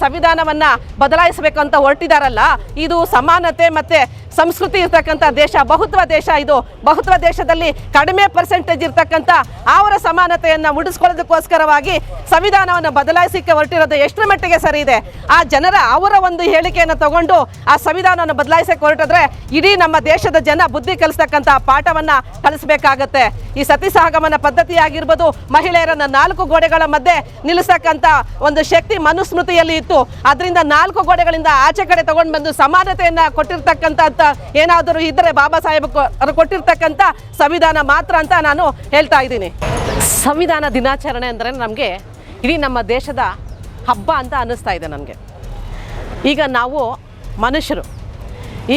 ಸಂವಿಧಾನವನ್ನ ಬದಲಾಯಿಸಬೇಕು ಅಂತ ಹೊರಟಿದಾರಲ್ಲ ಇದು ಸಮಾನತೆ ಮತ್ತೆ ಸಂಸ್ಕೃತಿ ಇರ್ತಕ್ಕಂಥ ದೇಶ, ಬಹುತ್ವ ದೇಶ ಇದು. ಬಹುತ್ವ ದೇಶದಲ್ಲಿ ಕಡಿಮೆ ಪರ್ಸೆಂಟೇಜ್ ಇರ್ತಕ್ಕಂಥ ಅವರ ಸಮಾನತೆಯನ್ನು ಮುಡಿಸ್ಕೊಳ್ಳೋದಕ್ಕೋಸ್ಕರವಾಗಿ ಸಂವಿಧಾನವನ್ನು ಬದಲಾಯಿಸಕ್ಕೆ ಹೊರಟಿರೋದು ಎಷ್ಟರ ಮಟ್ಟಿಗೆ ಸರಿ ಇದೆ? ಆ ಜನರ ಅವರ ಒಂದು ಹೇಳಿಕೆಯನ್ನು ತಗೊಂಡು ಆ ಸಂವಿಧಾನವನ್ನು ಬದಲಾಯಿಸಕ್ಕೆ ಹೊರಟಿದ್ರೆ ಇಡೀ ನಮ್ಮ ದೇಶದ ಜನ ಬುದ್ಧಿ ಕಲಿಸ್ತಕ್ಕಂಥ ಪಾಠವನ್ನು ಕಲಿಸಬೇಕಾಗತ್ತೆ. ಈ ಸತಿ ಸಹಗಮನ ಪದ್ಧತಿ ಆಗಿರ್ಬೋದು ಮಹಿಳೆಯರನ್ನು ನಾಲ್ಕು ಗೋಡೆಗಳ ಮಧ್ಯೆ ನಿಲ್ಲಿಸ್ತಕ್ಕಂಥ ಒಂದು ಶಕ್ತಿ ಮನುಸ್ಮೃತಿಯಲ್ಲಿ ಇತ್ತು. ಅದರಿಂದ ನಾಲ್ಕು ಗೋಡೆಗಳಿಂದ ಆಚೆ ಕಡೆ ತಗೊಂಡು ಬಂದು ಸಮಾನತೆಯನ್ನು ಕೊಟ್ಟಿರ್ತಕ್ಕಂಥ ಏನಾದರೂ ಇದ್ದರೆ ಬಾಬಾ ಸಾಹೇಬ್ ಕೊಟ್ಟಿರ್ತಕ್ಕಂಥ ಸಂವಿಧಾನ ಮಾತ್ರ ಅಂತ ನಾನು ಹೇಳ್ತಾ ಇದ್ದೀನಿ. ಸಂವಿಧಾನ ದಿನಾಚರಣೆ ಅಂದರೆ ನಮಗೆ ಇಡೀ ನಮ್ಮ ದೇಶದ ಹಬ್ಬ ಅಂತ ಅನ್ನಿಸ್ತಾ ಇದೆ ನನಗೆ ಈಗ ನಾವು ಮನುಷ್ಯರು.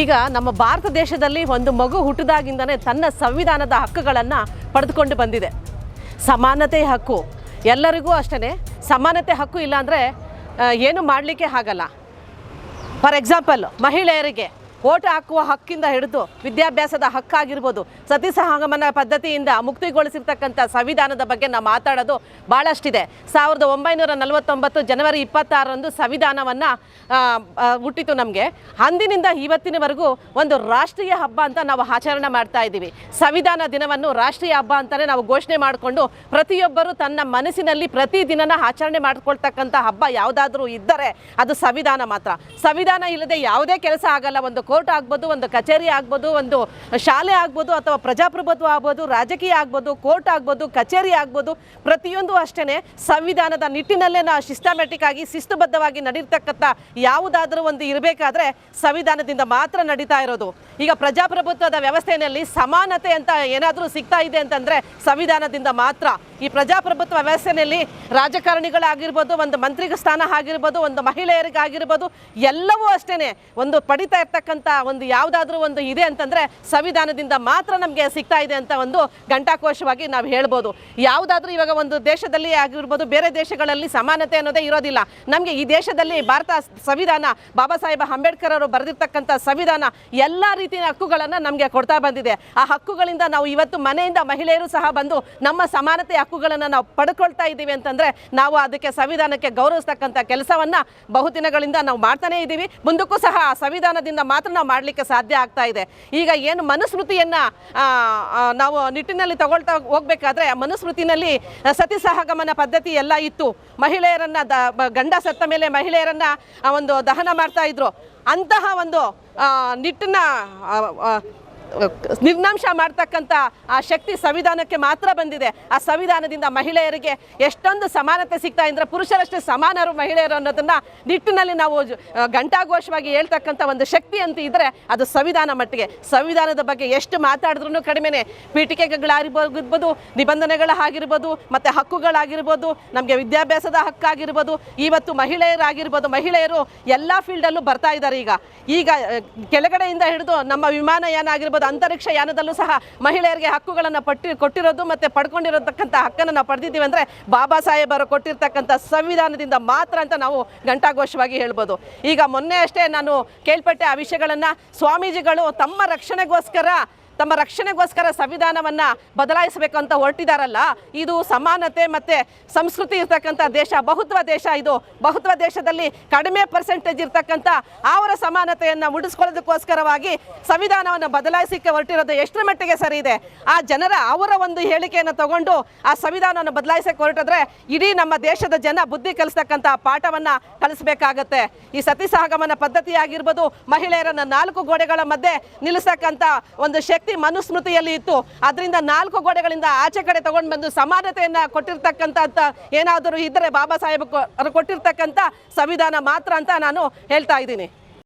ಈಗ ನಮ್ಮ ಭಾರತ ದೇಶದಲ್ಲಿ ಒಂದು ಮಗು ಹುಟ್ಟಿದಾಗಿಂದನೇ ತನ್ನ ಸಂವಿಧಾನದ ಹಕ್ಕುಗಳನ್ನು ಪಡೆದುಕೊಂಡು ಬಂದಿದೆ. ಸಮಾನತೆ ಹಕ್ಕು. ಎಲ್ಲರಿಗೂ ಅಷ್ಟೇ ಸಮಾನತೆ ಹಕ್ಕು ಇಲ್ಲಾಂದರೆ ಏನು ಮಾಡಲಿಕ್ಕೆ ಆಗಲ್ಲ. ಫಾರ್ ಎಕ್ಸಾಂಪಲ್ ಮಹಿಳೆಯರಿಗೆ ಓಟ್ ಹಾಕುವ ಹಕ್ಕಿಂದ ಹಿಡಿದು ವಿದ್ಯಾಭ್ಯಾಸದ ಹಕ್ಕಾಗಿರ್ಬೋದು. ಸತಿ ಸಹಗಮನ ಪದ್ಧತಿಯಿಂದ ಮುಕ್ತಿಗೊಳಿಸಿರ್ತಕ್ಕಂಥ ಸಂವಿಧಾನದ ಬಗ್ಗೆ ನಾವು ಮಾತಾಡೋದು ಭಾಳಷ್ಟಿದೆ ಸಾವಿರದ ಒಂಬೈನೂರ ನಲವತ್ತೊಂಬತ್ತು ಜನವರಿ ಇಪ್ಪತ್ತಾರರಂದು ಸಂವಿಧಾನವನ್ನು ಹುಟ್ಟಿತು ನಮಗೆ. ಅಂದಿನಿಂದ ಇವತ್ತಿನವರೆಗೂ ಒಂದು ರಾಷ್ಟ್ರೀಯ ಹಬ್ಬ ಅಂತ ನಾವು ಆಚರಣೆ ಮಾಡ್ತಾ ಇದ್ದೀವಿ. ಸಂವಿಧಾನ ದಿನವನ್ನು ರಾಷ್ಟ್ರೀಯ ಹಬ್ಬ ಅಂತಲೇ ನಾವು ಘೋಷಣೆ ಮಾಡಿಕೊಂಡು ಪ್ರತಿಯೊಬ್ಬರು ತನ್ನ ಮನಸ್ಸಿನಲ್ಲಿ ಪ್ರತಿ ದಿನನ ಆಚರಣೆ ಮಾಡ್ಕೊಳ್ತಕ್ಕಂಥ ಹಬ್ಬ ಯಾವುದಾದ್ರೂ ಇದ್ದರೆ ಅದು ಸಂವಿಧಾನ ಮಾತ್ರ. ಸಂವಿಧಾನ ಇಲ್ಲದೆ ಯಾವುದೇ ಕೆಲಸ ಆಗಲ್ಲ ಒಂದು ಕೋರ್ಟ್ ಆಗ್ಬೋದು, ಒಂದು ಕಚೇರಿ ಆಗ್ಬೋದು, ಒಂದು ಶಾಲೆ ಆಗ್ಬೋದು ಅಥವಾ ಪ್ರಜಾಪ್ರಭುತ್ವ ಆಗ್ಬೋದು, ರಾಜಕೀಯ ಆಗ್ಬೋದು, ಕೋರ್ಟ್ ಆಗ್ಬೋದು, ಕಚೇರಿ ಆಗ್ಬೋದು, ಪ್ರತಿಯೊಂದು ಅಷ್ಟೇ ಸಂವಿಧಾನದ ನಿಟ್ಟಿನಲ್ಲೇ ನಾವು ಸಿಸ್ಟಮ್ಯಾಟಿಕ್ ಆಗಿ, ಶಿಸ್ತುಬದ್ಧವಾಗಿ ನಡೀತಕ್ಕಂಥ ಯಾವುದಾದ್ರೂ ಒಂದು ಇರಬೇಕಾದ್ರೆ ಸಂವಿಧಾನದಿಂದ ಮಾತ್ರ ನಡೀತಾ ಇರೋದು. ಈಗ ಪ್ರಜಾಪ್ರಭುತ್ವದ ವ್ಯವಸ್ಥೆಯಲ್ಲಿ ಸಮಾನತೆ ಅಂತ ಏನಾದರೂ ಸಿಗ್ತಾ ಇದೆ ಅಂತಂದರೆ ಸಂವಿಧಾನದಿಂದ ಮಾತ್ರ. ಈ ಪ್ರಜಾಪ್ರಭುತ್ವ ವ್ಯವಸ್ಥೆಯಲ್ಲಿ ರಾಜಕಾರಣಿಗಳಾಗಿರ್ಬೋದು, ಒಂದು ಮಂತ್ರಿಗ ಸ್ಥಾನ ಆಗಿರ್ಬೋದು, ಒಂದು ಮಹಿಳೆಯರಿಗಾಗಿರ್ಬೋದು, ಎಲ್ಲವೂ ಅಷ್ಟೇ ಒಂದು ಪಡಿತಾ ಇರ್ತಕ್ಕಂಥ ಒಂದು ಯಾವುದಾದ್ರೂ ಒಂದು ಇದೆ ಅಂತಂದರೆ ಸಂವಿಧಾನದಿಂದ ಮಾತ್ರ ನಮಗೆ ಸಿಗ್ತಾ ಇದೆ ಅಂತ ಒಂದು ಘಂಟಾಕೋಶವಾಗಿ ನಾವು ಹೇಳ್ಬೋದು. ಯಾವುದಾದ್ರೂ ಇವಾಗ ಒಂದು ದೇಶದಲ್ಲಿ ಆಗಿರ್ಬೋದು, ಬೇರೆ ದೇಶಗಳಲ್ಲಿ ಸಮಾನತೆ ಅನ್ನೋದೇ ಇರೋದಿಲ್ಲ. ನಮಗೆ ಈ ದೇಶದಲ್ಲಿ ಭಾರತ ಸಂವಿಧಾನ, ಬಾಬಾ ಸಾಹೇಬ್ ಅಂಬೇಡ್ಕರ್ ಅವರು ಬರೆದಿರ್ತಕ್ಕಂಥ ಸಂವಿಧಾನ ಎಲ್ಲ ರೀತಿಯ ಹಕ್ಕುಗಳನ್ನು ನಮಗೆ ಕೊಡ್ತಾ ಬಂದಿದೆ. ಆ ಹಕ್ಕುಗಳಿಂದ ನಾವು ಇವತ್ತು ಮನೆಯಿಂದ ಮಹಿಳೆಯರು ಸಹ ಬಂದು ನಮ್ಮ ಸಮಾನತೆ ಹಕ್ಕುಗಳನ್ನು ನಾವು ಪಡ್ಕೊಳ್ತಾ ಇದ್ದೀವಿ ಅಂತಂದರೆ ನಾವು ಅದಕ್ಕೆ ಸಂವಿಧಾನಕ್ಕೆ ಗೌರವಿಸ್ತಕ್ಕಂಥ ಕೆಲಸವನ್ನು ಬಹುದಿನಗಳಿಂದ ನಾವು ಮಾಡ್ತಾನೇ ಇದ್ದೀವಿ. ಮುಂದಕ್ಕೂ ಸಹ ಆ ಸಂವಿಧಾನದಿಂದ ಮಾತ್ರ ನಾವು ಮಾಡಲಿಕ್ಕೆ ಸಾಧ್ಯ ಆಗ್ತಾ ಇದೆ. ಈಗ ಏನು ಮನುಸ್ಮೃತಿಯನ್ನು ನಾವು ನಿಟ್ಟಿನಲ್ಲಿ ತಗೊಳ್ತಾ ಹೋಗ್ಬೇಕಾದ್ರೆ ಮನುಸ್ಮೃತಿನಲ್ಲಿ ಸತಿ ಸಹಗಮನ ಪದ್ಧತಿ ಎಲ್ಲ ಇತ್ತು. ಮಹಿಳೆಯರನ್ನ ದ ಗಂಡ ಸತ್ತ ಮೇಲೆ ಮಹಿಳೆಯರನ್ನ ಒಂದು ದಹನ ಮಾಡ್ತಾ ಇದ್ರು. ಅಂತಹ ಒಂದು ನಿಟ್ಟಿನ ನಿರ್ನಾಂಶ ಮಾಡ್ತಕ್ಕಂಥ ಆ ಶಕ್ತಿ ಸಂವಿಧಾನಕ್ಕೆ ಮಾತ್ರ ಬಂದಿದೆ. ಆ ಸಂವಿಧಾನದಿಂದ ಮಹಿಳೆಯರಿಗೆ ಎಷ್ಟೊಂದು ಸಮಾನತೆ ಸಿಗ್ತಾ ಇದ್ರೆ ಪುರುಷರಷ್ಟೇ ಸಮಾನರು ಮಹಿಳೆಯರು ಅನ್ನೋದನ್ನ ನಿಟ್ಟಿನಲ್ಲಿ ನಾವು ಗಂಟಾಘೋಷವಾಗಿ ಹೇಳ್ತಕ್ಕಂಥ ಒಂದು ಶಕ್ತಿ ಅಂತ ಇದ್ರೆ ಅದು ಸಂವಿಧಾನ ಮಟ್ಟಿಗೆ. ಸಂವಿಧಾನದ ಬಗ್ಗೆ ಎಷ್ಟು ಮಾತಾಡಿದ್ರೂ ಕಡಿಮೆನೆ. ಪೀಠಿಕೆಗಳಾಗಿರ್ಬೋದು ನಿಬಂಧನೆಗಳಾಗಿರ್ಬೋದು ಮತ್ತು ಹಕ್ಕುಗಳಾಗಿರ್ಬೋದು, ನಮಗೆ ವಿದ್ಯಾಭ್ಯಾಸದ ಹಕ್ಕಾಗಿರ್ಬೋದು ಇವತ್ತು ಮಹಿಳೆಯರಾಗಿರ್ಬೋದು, ಮಹಿಳೆಯರು ಎಲ್ಲ ಫೀಲ್ಡಲ್ಲೂ ಬರ್ತಾ ಇದ್ದಾರೆ ಈಗ. ಈಗ ಕೆಳಗಡೆಯಿಂದ ಹಿಡಿದು ನಮ್ಮ ವಿಮಾನಯಾನ ಆಗಿರ್ಬೋದು ಅಂತರಿಕ್ಷ ಯಾನದಲ್ಲೂ ಸಹ ಮಹಿಳೆಯರಿಗೆ ಹಕ್ಕುಗಳನ್ನು ಪಟ್ಟಿ, ಕೊಟ್ಟಿರೋದು ಮತ್ತು ಪಡ್ಕೊಂಡಿರತಕ್ಕಂಥ ಹಕ್ಕನ್ನು ನಾವು ಪಡೆದಿದ್ದೀವಿ ಅಂದರೆ ಬಾಬಾ ಸಾಹೇಬರು ಕೊಟ್ಟಿರ್ತಕ್ಕಂಥ ಸಂವಿಧಾನದಿಂದ ಮಾತ್ರ ಅಂತ ನಾವು ಘಂಟಾಘೋಷವಾಗಿ ಹೇಳ್ಬೋದು. ಈಗ ಮೊನ್ನೆ ಅಷ್ಟೇ ನಾನು ಕೇಳ್ಪಟ್ಟೆ ಆ ವಿಷಯಗಳನ್ನು. ಸ್ವಾಮೀಜಿಗಳು ತಮ್ಮ ರಕ್ಷಣೆಗೋಸ್ಕರ ತಮ್ಮ ರಕ್ಷಣೆಗೋಸ್ಕರ ಸಂವಿಧಾನವನ್ನು ಬದಲಾಯಿಸಬೇಕು ಅಂತ ಹೊರಟಿದಾರಲ್ಲ, ಇದು ಸಮಾನತೆ ಮತ್ತು ಸಂಸ್ಕೃತಿ ಇರ್ತಕ್ಕಂಥ ದೇಶ, ಬಹುತ್ವ ದೇಶ ಇದು. ಬಹುತ್ವ ದೇಶದಲ್ಲಿ ಕಡಿಮೆ ಪರ್ಸೆಂಟೇಜ್ ಇರ್ತಕ್ಕಂಥ ಅವರ ಸಮಾನತೆಯನ್ನು ಮುಡಿಸ್ಕೊಳ್ಳೋದಕ್ಕೋಸ್ಕರವಾಗಿ ಸಂವಿಧಾನವನ್ನು ಬದಲಾಯಿಸಲಿಕ್ಕೆ ಹೊರಟಿರೋದು ಎಷ್ಟರ ಮಟ್ಟಿಗೆ ಸರಿ ಇದೆ? ಆ ಜನರ ಅವರ ಒಂದು ಹೇಳಿಕೆಯನ್ನು ತಗೊಂಡು ಆ ಸಂವಿಧಾನವನ್ನು ಬದಲಾಯಿಸಕ್ಕೆ ಹೊರಟಿದ್ರೆ ಇಡೀ ನಮ್ಮ ದೇಶದ ಜನ ಬುದ್ಧಿ ಕಲಿಸ್ತಕ್ಕಂಥ ಪಾಠವನ್ನು ಕಲಿಸಬೇಕಾಗತ್ತೆ. ಈ ಸತಿ ಸಹಗಮನ ಪದ್ಧತಿ ಆಗಿರ್ಬೋದು ಮಹಿಳೆಯರನ್ನ ನಾಲ್ಕು ಗೋಡೆಗಳ ಮಧ್ಯೆ ನಿಲ್ಲಿಸ್ತಕ್ಕಂಥ ಒಂದು ಶಕ್ತಿ ಮನುಸ್ಮೃತಿಯಲ್ಲಿ ಇತ್ತು. ಅದರಿಂದ ನಾಲ್ಕು ಗೋಡೆಗಳಿಂದ ಆಚೆ ಕಡೆ ತಗೊಂಡು ಬಂದು ಸಮಾನತೆಯನ್ನ ಕೊಟ್ಟಿರ್ತಕ್ಕಂಥ ಏನಾದರೂ ಇದ್ದರೆ ಬಾಬಾ ಸಾಹೇಬ್ ಅವರು ಕೊಟ್ಟಿರ್ತಕ್ಕಂಥ ಸಂವಿಧಾನ ಮಾತ್ರ ಅಂತ ನಾನು ಹೇಳ್ತಾ ಇದ್ದೀನಿ.